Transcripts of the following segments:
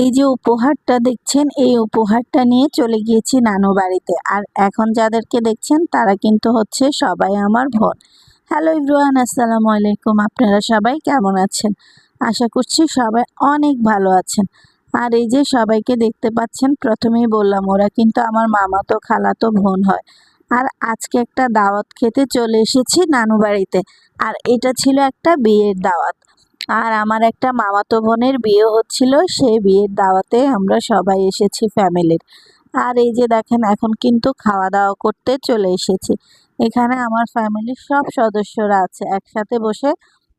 এই যে উপহারটা দেখছেন, এই উপহারটা নিয়ে চলে গিয়েছি নানু বাড়িতে। আর এখন যাদেরকে দেখছেন, তারা কিন্তু হচ্ছে সবাই আমার বোন। হ্যালো ইব্রুয়ান আসসালামু আলাইকুম। আপনারা সবাই কেমন আছেন? আশা করছি সবাই অনেক ভালো আছেন। আর এই যে সবাইকে দেখতে পাচ্ছেন, প্রথমেই বললাম, ওরা কিন্তু আমার মামাতো, খালাতো বোন হয়। আর আজকে একটা দাওয়াত খেতে চলে এসেছি নানু বাড়িতে। আর এটা ছিল একটা বিয়ের দাওয়াত। আর আমার একটা মামাতো বোনের বিয়ে হচ্ছিল, সেই বিয়ের দাওয়াতে আমরা সবাই এসেছি ফ্যামিলির। আর এই যে দেখেন, এখন কিন্তু খাওয়া দাওয়া করতে চলে এসেছি। এখানে আমার ফ্যামিলির সব সদস্যরা আছে, একসাথে বসে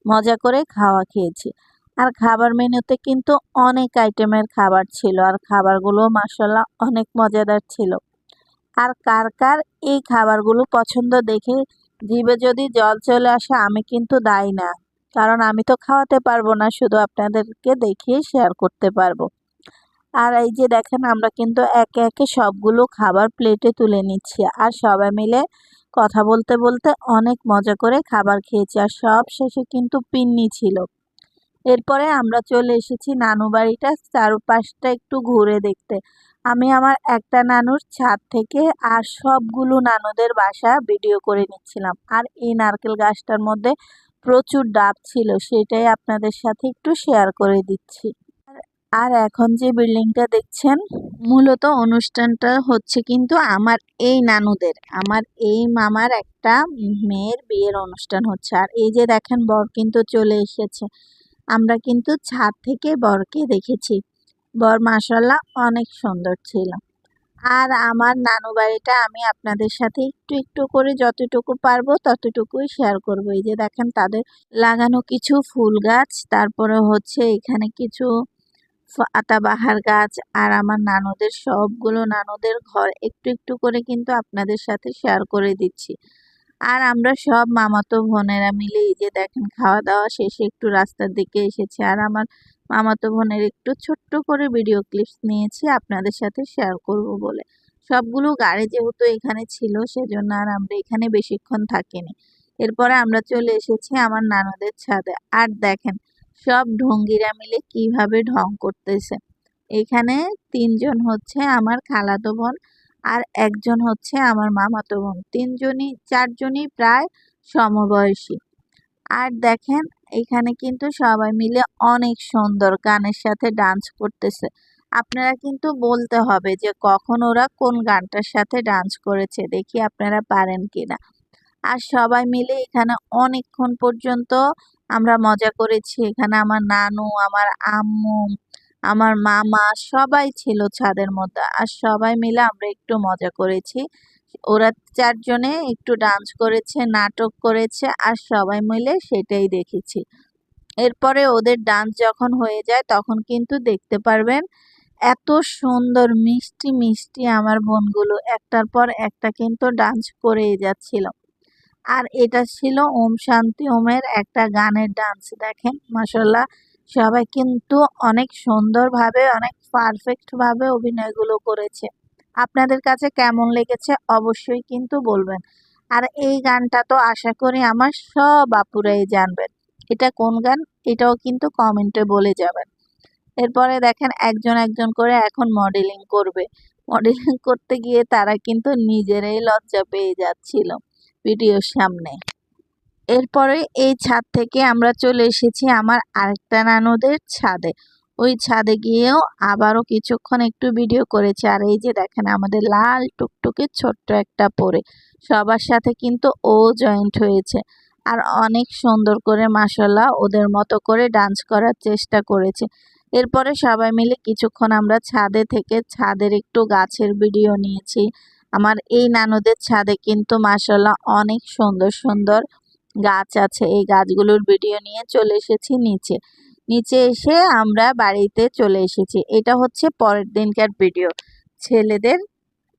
মজা করে খাওয়া খেয়েছি। আর খাবার মেনুতে কিন্তু অনেক আইটেমের খাবার ছিল, আর খাবারগুলো মাসাল্লাহ অনেক মজাদার ছিল। আর কার কার এই খাবারগুলো পছন্দ দেখে জিভে যদি জল চলে আসে, আমি কিন্তু দায়ী না। কারণ আমি তো খাওয়াতে পারব না, শুধু আপনাদেরকে দেখিয়ে শেয়ার করতে পারব। আর এই যে দেখেন, আমরা কিন্তু একে একে সবগুলো খাবার প্লেটে তুলে নিচ্ছি আর সবাই মিলে কথা বলতে বলতে অনেক মজা করে খাবার খেয়েছি আর সব শেষে কিন্তু পিন্নি ছিল। এরপরে আমরা চলে এসেছি নানু বাড়িটা, চারপাশটা একটু ঘুরে দেখতে। আমি আমার একটা নানুর ছাদ থেকে আর সবগুলো নানুদের বাসা ভিডিও করে নিচ্ছিলাম। আর এই নারকেল গাছটার মধ্যে প্রচুর ডাব ছিল, সেটাই আপনাদের সাথে একটু শেয়ার করে দিচ্ছি। আর এখন যে বিল্ডিংটা দেখছেন, মূলত অনুষ্ঠানটা হচ্ছে কিন্তু আমার এই নানুদের, আমার এই মামার একটা মেয়ের বিয়ের অনুষ্ঠান হচ্ছে। আর এই যে দেখেন, বর কিন্তু চলে এসেছে। আমরা কিন্তু ছাদ থেকে বরকে দেখেছি। বর মাসাল্লাহ অনেক সুন্দর ছিল। আর আমার নানু বাড়িটা আমি আপনাদের সাথে একটু একটু করে যতটুকু পারব ততটুকুই শেয়ার করব। এই যে দেখেন তাদের লাগানো কিছু ফুল গাছ, তারপরে হচ্ছে এখানে কিছু আতাবাহার গাছ আর আমার নানুদের সবগুলো নানুদের ঘর একটু একটু করে কিন্তু আপনাদের সাথে শেয়ার করে দিচ্ছি। আর আমরা সব মামাতো বোনেরা মিলে এই যে দেখেন খাওয়া দাওয়া শেষে একটু রাস্তার দিকে এসেছি। আর আমার মামাতো বোনের একটু ছোট্ট করে ভিডিও ক্লিপস নিয়েছি আপনাদের সাথে শেয়ার করব বলে। সবগুলো গাড়ি যেহেতু এখানে ছিল, সেজন্য আর আমরা এখানে বেশিক্ষণ থাকিনি। এরপরে আমরা চলে এসেছি আমার নানুদের ছাদে। আর দেখেন, সব ঢঙ্গিরা মিলে কীভাবে ঢং করতেছে। এখানে তিনজন হচ্ছে আমার খালাতো বোন আর একজন হচ্ছে আমার মামাতো বোন। তিনজনই, চারজনই প্রায় সমবয়সী। আর দেখেন, এখানে কিন্তু সবাই মিলে অনেক সুন্দর গানের সাথে ডান্স করতেছে। আপনারা কিন্তু বলতে হবে যে কখন ওরা কোন গানটার সাথে ডান্স করেছে, দেখি আপনারা পারেন কিনা। আর সবাই মিলে এখানে অনেকক্ষণ পর্যন্ত আমরা মজা করেছি। এখানে আমার নানু, আমার আম্মু আমার মামা সবাই ছিল ছাদের মধ্যে, আর সবাই মিলে আমরা একটু মজা করেছি। ওরা চারজনে একটু ডান্স করেছে, নাটক করেছে, আর সবাই মিলে সেটাই দেখেছি। এরপরে ওদের ডান্স যখন হয়ে যায়, তখন কিন্তু দেখতে পারবেন এত সুন্দর, মিষ্টি মিষ্টি আমার বোনগুলো। একটার পর একটা কিন্তু ডান্স করেই যাচ্ছিল। আর এটা ছিল ওম শান্তি ওমের একটা গানের ডান্স দেখেন মাসাল্লাহ সবাই কিন্তু অনেক সুন্দরভাবে, অনেক পারফেক্টভাবে অভিনয়গুলো করেছে। আপনাদের কাছে কেমন লেগেছে অবশ্যই কিন্তু বলবেন। আর এই গানটা তো আশা করি আমার সব আপুরাই জানবেন। এটা কোন গান? এটাও কিন্তু কমেন্টে বলে যাবেন। এরপরে দেখেন একজন একজন করে এখন মডেলিং করবে। মডেলিং করতে গিয়ে তারা কিন্তু নিজেরাই লজ্জা পেয়ে যাচ্ছিল ভিডিওর সামনে। এরপরে এই ছাদ থেকে আমরা চলে এসেছি আমার আরেকটা নানুদের ছাদে। ওই ছাদে গিয়েও আবারও কিছুক্ষণ একটু ভিডিও করেছে। আর এই যে দেখেন, আমাদের লাল টুকটুকে ছোট্ট একটা পরে। সবার সাথে কিন্তু ও জয়েন্ট হয়েছে। আর অনেক সুন্দর করে মাসাল্লাহ ওদের মতো করে ডান্স করার চেষ্টা করেছে। এরপরে সবাই মিলে কিছুক্ষণ আমরা ছাদে থেকে ছাদের একটু গাছের ভিডিও নিয়েছি। আমার এই নানুদের ছাদে কিন্তু মাসাল্লাহ অনেক সুন্দর সুন্দর গাছ আছে, এই গাছগুলোর ভিডিও নিয়ে চলে এসেছি নিচে। নিচে এসে আমরা বাড়িতে চলে এসেছি। এটা হচ্ছে পরের দিনকার ভিডিও, ছেলেদের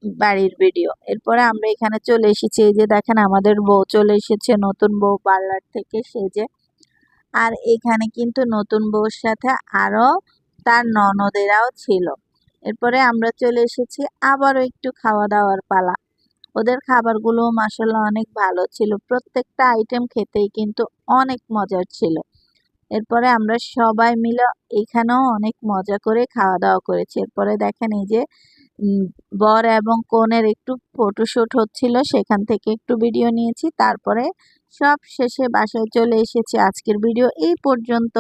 বাড়ির ভিডিও। এরপরে আমরা এখানে চলে এসেছি। এই যে দেখেন, আমাদের বউ চলে এসেছে, নতুন বউ পার্লার থেকে সেজে। আর এখানে কিন্তু নতুন বউর সাথে আরও তার ননদেরাও ছিল। এরপরে আমরা চলে এসেছি আবারও একটু খাওয়া দাওয়ার পালা। ওদের খাবারগুলো মাসাল্লাহ অনেক ভালো ছিল। প্রত্যেকটা আইটেম খেতেই কিন্তু অনেক মজার ছিল। এরপরে আমরা সবাই মিলে এখানেও অনেক মজা করে খাওয়া দাওয়া করেছি। এরপরে দেখেন এই যে বর এবং কনের একটু ফটোশুট হচ্ছিল। সেখান থেকে একটু ভিডিও নিয়েছি। তারপরে সব শেষে বাসায় চলে এসেছি। আজকের ভিডিও এই পর্যন্ত।